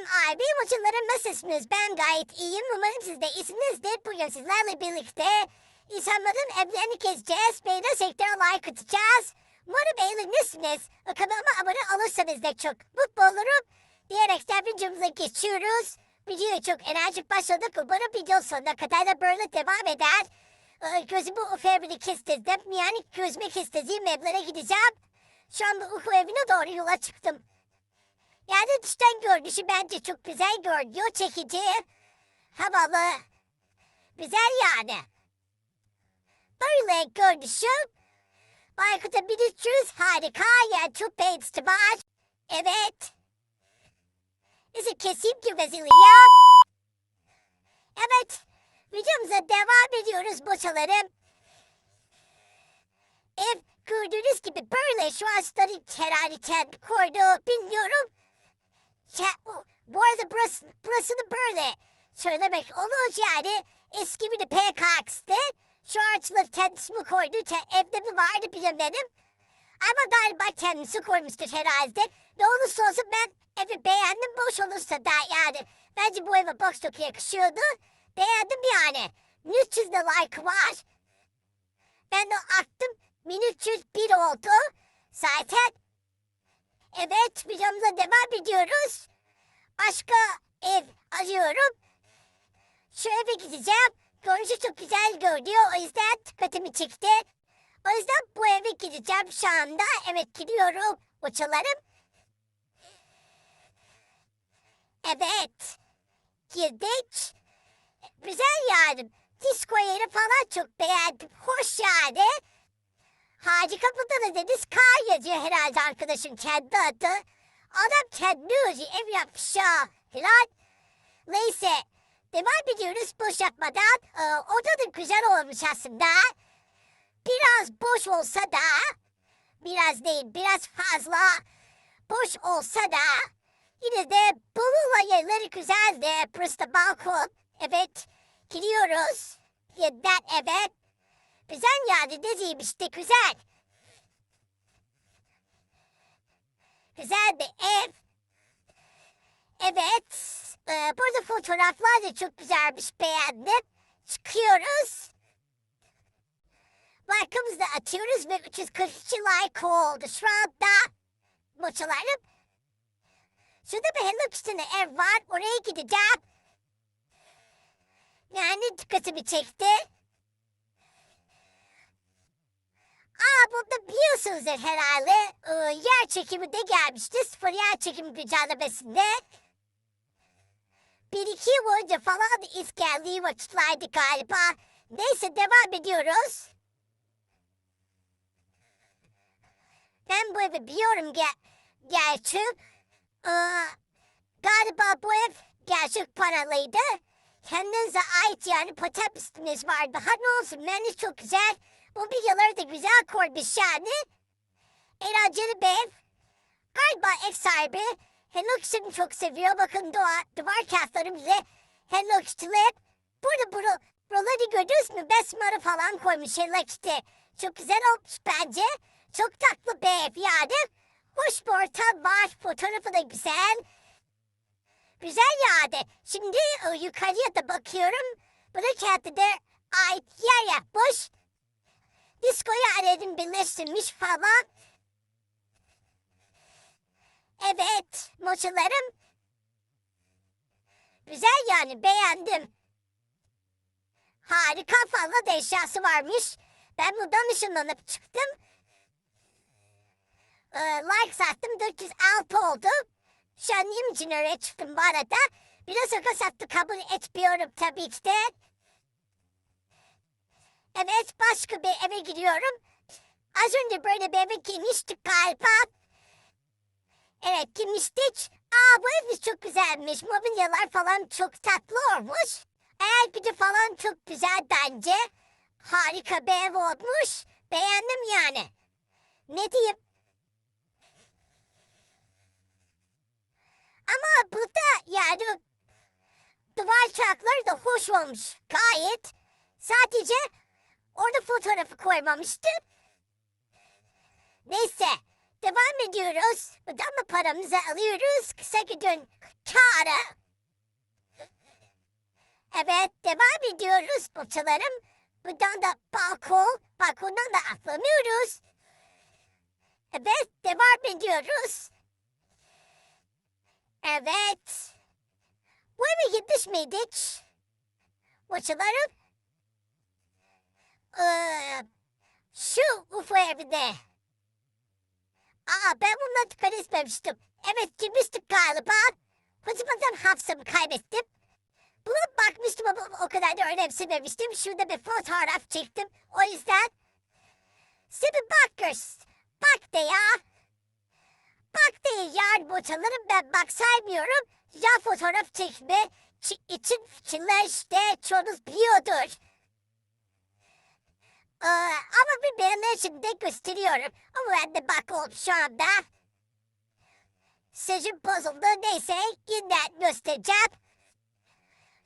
MIB maçılarım nasılsınız? Ben gayet iyiyim. Umarım siz de iyisinizdir. Bugün sizlerle birlikte insanların evlerini gezeceğiz. Beyler sektöre like atacağız. Umarım beğenirsiniz. Kanalıma abone olursanız da çok mutlu olurum. Diyerekten videomuza geçiyoruz. Videoya çok enerjik başladık. Umarım video sonuna kadar da böyle devam eder. Ee, Gözümü Ufu evini kestirdim. Yani gözüme kestirdiğim evlere gideceğim. Şu anda Ufu evine doğru yola çıktım. Yani dıştan görünüşü bence çok güzel görünüyor. Çekici. Havalı. Güzel yani. Böyle görünüşü. Baykut'a 1300 harika. Yani çok beğendim var. Evet. Bizi keseyim ki ya. Evet. Videomuza devam ediyoruz boçalarım. Ev gördüğünüz gibi böyle şu an starı kerariten koydu bilmiyorum. O- bu arada burası, burasını böyle söylemek olur yani. Eski bir de PKX'ti. Şu ağaçları kendisi mi koydu? Te- evde mi vardı bilemedim. Ama galiba kendisi koymuştur herhalde. Ne olursa olsun ben evi beğendim. Boş olursa da yani. Bence bu eve box çok yakışıyordu. Beğendim yani. 300 de like var. Ben de attım. 1301 oldu. Zaten. Evet videomuza devam ediyoruz. Başka ev arıyorum. Şu eve gideceğim. Görünüşü çok güzel görünüyor. O yüzden dikkatimi çekti. O yüzden bu eve gideceğim şu anda. Evet gidiyorum. Uçalarım. Evet. Girdik. Güzel yani. Disco yeri falan çok beğendim. Hoş yani. Hacı kapıda da deniz kar yazıyor herhalde arkadaşın kendi adı. Adam kendi özü ev yapmış ya. Helal. Neyse. Devam ediyoruz boş yapmadan. Ee, da güzel olmuş aslında. Biraz boş olsa da. Biraz değil biraz fazla. Boş olsa da. Yine de bununla yerleri güzeldi. Burası da balkon. Evet. Gidiyoruz. Yeniden evet. Güzel yani dediğim işte güzel. Güzel bir ev. Evet. Ee, burada fotoğraflar da çok güzelmiş beğendim. Çıkıyoruz. Like'ımızı da atıyoruz ve 342 like oldu şu anda. Moçalarım. Şurada bir Hello Kitty'nin ev var. Oraya gideceğim. Yani dikkatimi çekti. Aa burada biliyorsunuzdur herhalde. Ee, yer çekimi de gelmişti. Sıfır yer çekimi mücadelesinde. Bir iki yıl önce falan ilk geldiği vakitlerdi galiba. Neyse devam ediyoruz. Ben bu evi biliyorum ge gerçi. Ee, galiba bu ev gerçek paralıydı. Kendinize ait yani patentiniz var. Daha ne olsun bence çok güzel. Bu bilgileri de güzel koymuş yani. Eğlenceli bir ev. Galiba ev sahibi Hello Kitty'ni çok seviyor. Bakın duvar, duvar kağıtları bile Hello Kitty'li. Burada buru, buraları gördünüz mü? Besmara falan koymuş Hello Kitty. Çok güzel olmuş bence. Çok tatlı bir ev yani. Hoş bir ortam var. Fotoğrafı da güzel. Güzel yani. Şimdi e, yukarıya da bakıyorum. Burada kendine ait yer yapmış. Diskoyu aradım birleştirmiş falan. Evet, moçalarım. Güzel yani beğendim. Harika fazla da eşyası varmış. Ben buradan ışınlanıp çıktım. Ee, like sattım 406 oldu. Şu an 20 için oraya çıktım bu arada. Biraz aga sattı kabul etmiyorum tabii ki de. Evet başka bir eve gidiyorum. Az önce böyle bir eve girmiştik galiba. Evet girmiştik. Aa bu evimiz çok güzelmiş. Mobilyalar falan çok tatlı olmuş. El gücü falan çok güzel bence. Harika bir ev olmuş. Beğendim yani. Ne diyeyim? Ama burada yani duvar çarkları da hoş olmuş. Gayet. Sadece orada fotoğrafı koymamıştı. Neyse. Devam ediyoruz. Da paramızı alıyoruz. Kısa gün kârı. Evet devam ediyoruz boçalarım. Buradan da balkon, balkondan da atlamıyoruz. Evet devam ediyoruz. Evet. Bu eve gitmiş miydik? Boçalarım. Şu UFO evinde. Aa ben bundan dikkat etmemiştim. Evet girmiştik galiba. Kocaman hafızamı kaybettim. Buna bakmıştım ama o kadar da önemsememiştim. Şurada bir fotoğraf çektim. O yüzden size bir bak göz. Bak de ya. Bak de yani boçalarım ben bak saymıyorum. Ya fotoğraf çekme çi- için fikirler işte çoğunuz biliyordur. Ee, ama bir için de gösteriyorum. Ama ben de bak oldu şu anda. Seçim bozuldu neyse yeniden göstereceğim.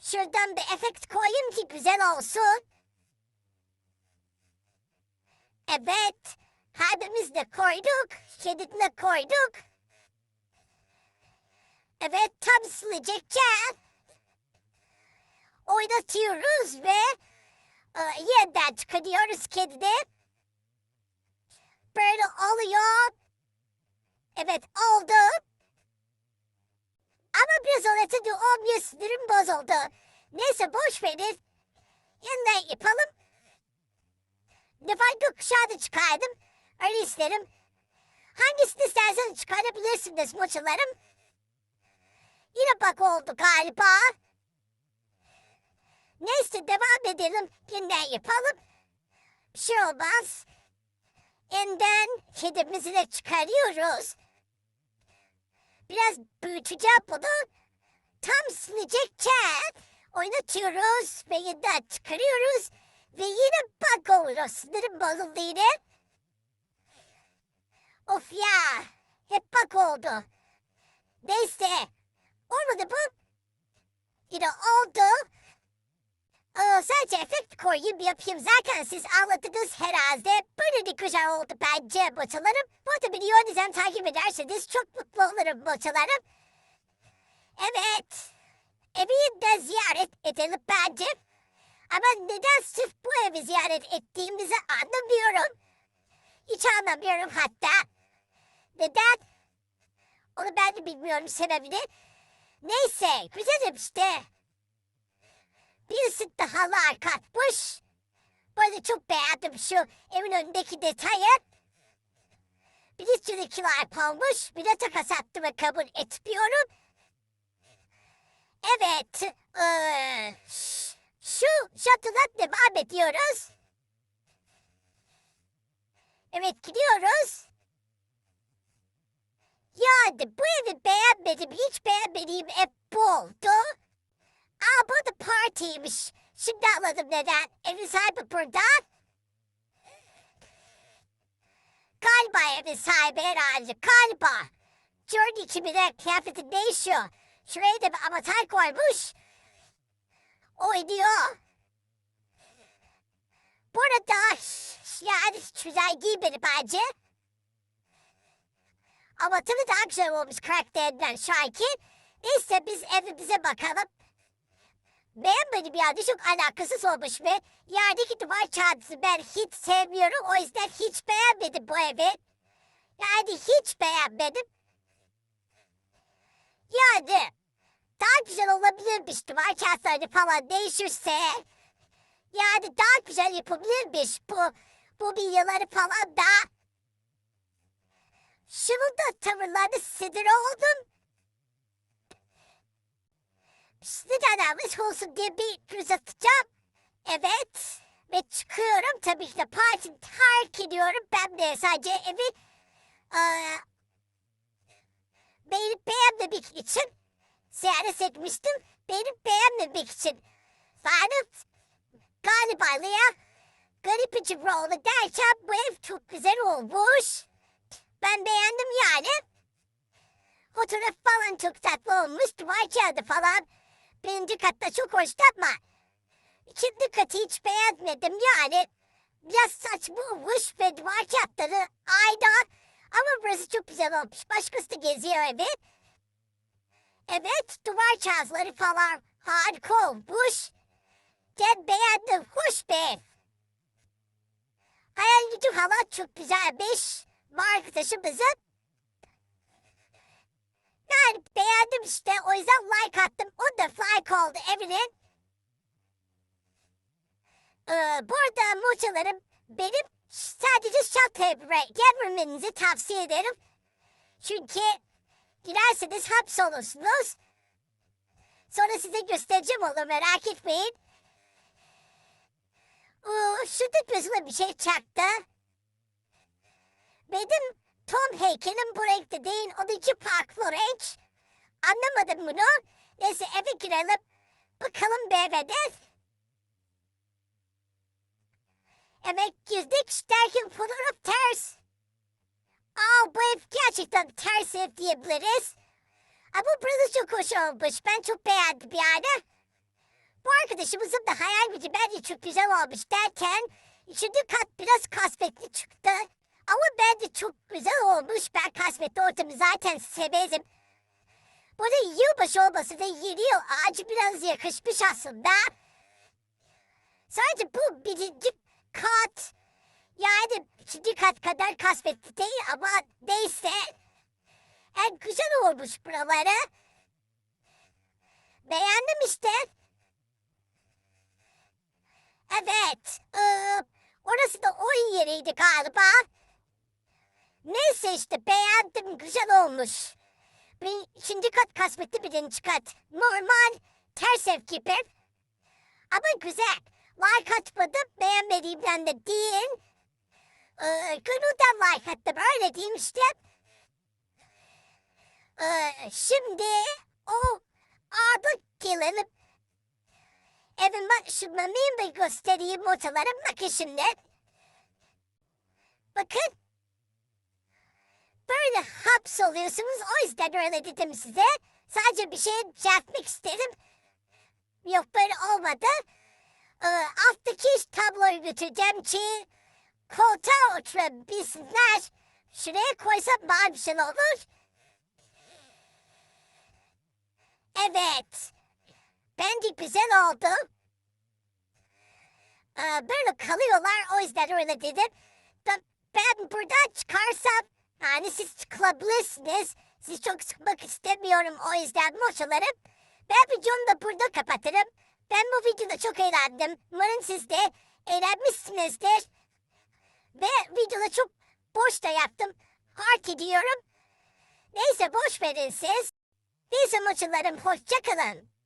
Şuradan bir efekt koyayım ki güzel olsun. Evet. Kalbimizi de koyduk. Şeridini de koyduk. Evet tam silecekçen. Oynatıyoruz ve yeniden çıkarıyoruz kedini. Böyle oluyor. Evet oldu. Ama biraz oynatınca olmuyor sinirim bozuldu. Neyse boş verin. Yeniden yapalım. Defa gökkuşağı da çıkardım. Öyle isterim. Hangisini isterseniz çıkarabilirsiniz moçalarım. Yine bak oldu galiba. Neyse devam edelim. Yeniden yapalım. Bir şey olmaz. Yeniden kedimizi de çıkarıyoruz. Biraz büyüteceğim bunu. Tam silecekçen oynatıyoruz ve yeniden çıkarıyoruz. Ve yine bug oluyor. Sinirim bozuldu yine. Of ya. Hep bug oldu. Neyse. Olmadı bu. Yine oldu. Aa, sadece efekt koyayım yapayım. Zaten siz anladınız herhalde. Böyle de güzel oldu bence boçalarım. Bu yöneteceğim takip ederseniz çok mutlu olurum boçalarım. Evet. Evi yeniden ziyaret edelim bence. Ama neden sırf bu evi ziyaret ettiğimizi anlamıyorum. Hiç anlamıyorum hatta. Neden? Onu ben de bilmiyorum sebebini. Neyse güzelim işte. Birisi daha halar katmış. Böyle çok beğendim şu evin önündeki detayı. Bir sürü kilo almış. Bir de takas attı ve kabul etmiyorum. Evet. eee, ş- şu şatodan devam ediyoruz. Evet gidiyoruz. Yani bu evi beğenmedim. Hiç beğenmediğim ev bu. Aa bu da partiymiş. Şimdi anladım neden. Evin sahibi burada. Galiba evin sahibi herhalde. Galiba. Journey kimine kıyafeti değişiyor. Şuraya da bir avatar koymuş. Oynuyor. Burada yani güzel giymedi bence. Avatarı daha güzel olmuş karakterinden Şarkin. Neyse biz evimize bakalım. Beğenmedim yani çok alakasız olmuş ve yerdeki duvar çantısı ben hiç sevmiyorum. O yüzden hiç beğenmedim bu evi. Yani hiç beğenmedim. Yani daha güzel olabilirmiş duvar çantıları falan değişirse. Yani daha güzel yapılırmış bu, bu bilyaları falan da. Şunun da tavırlarını sinir oldum. Neden almış olsun diye bir göz atacağım. Evet. Ve çıkıyorum tabii ki de partimi terk ediyorum. Ben de sadece evi eee beni beğenmemek için ziyaret etmiştim. Beni beğenmemek için. Fakat galiba Lea garip cümle oldu derken bu ev çok güzel olmuş. Ben beğendim yani. Fotoğraf falan çok tatlı olmuş. Duvar kağıdı falan. Birinci katta çok hoş ama ikinci katı hiç beğenmedim yani. Biraz saçma olmuş ve duvar kağıtları aynen. Ama burası çok güzel olmuş. Başkası da geziyor evi. Evet duvar kağıtları falan harika olmuş. Ben beğendim hoş be. Hayal gücü falan çok güzelmiş. Bu arkadaşımızın. Yani beğendim işte o yüzden like attım. O da like oldu Evelyn. Ee, burada muçalarım benim sadece şaka gelmemenizi tavsiye ederim. Çünkü girerseniz hapsolursunuz. Sonra size göstereceğim olur merak etmeyin. Ee, şurada gözüme bir şey çaktı. Benim Tom heykelim bu renkte değil. Onunki farklı renk. Anlamadım bunu. Neyse eve girelim. Bakalım BB'de. Emek girdik derken fotoğraf ters. Aa bu ev gerçekten ters ev diyebiliriz. Ama burası çok hoş olmuş. Ben çok beğendim yani. Bu arkadaşımızın da hayal gücü bence çok güzel olmuş derken üçüncü kat biraz kasvetli çıktı. Ama bence çok güzel olmuş. Ben kasvetli ortamı zaten severim. Burada yılbaşı olması da yeni yıl ağacı biraz yakışmış aslında. Sadece bu birinci kat. Yani ikinci kat kadar kasvetli değil ama neyse. En güzel olmuş buraları. Beğendim işte. Evet. Ee, orası da oyun yeriydi galiba. Neyse işte beğendim güzel olmuş. Bir, ikinci kat kasvetli birinci kat. Normal ters ev gibi. Ama güzel. Like atmadım beğenmediğimden de değil. Ee, gönülden like attım öyle diyeyim işte. Ee, şimdi o adı gelelim. Evin bak şu mamayı bir göstereyim ortalara bakın şimdi. Bakın. Böyle hapsoluyorsunuz o yüzden öyle dedim size. Sadece bir şey yapmak istedim. Yok böyle olmadı. Ee, alttaki tabloyu götüreceğim ki koltuğa oturabilsinler. Şuraya koysam daha güzel olur. Evet. Bence güzel oldu. Ee, böyle kalıyorlar o yüzden öyle dedim. Ben buradan çıkarsam yani siz çıkabilirsiniz. Sizi çok sıkmak istemiyorum o yüzden moşalarım. Ben videomu da burada kapatırım. Ben bu videoda çok eğlendim. Umarım siz de eğlenmişsinizdir. Ve videoda çok boş da yaptım. Hak ediyorum. Neyse boş verin siz. Neyse moçalarım hoşçakalın.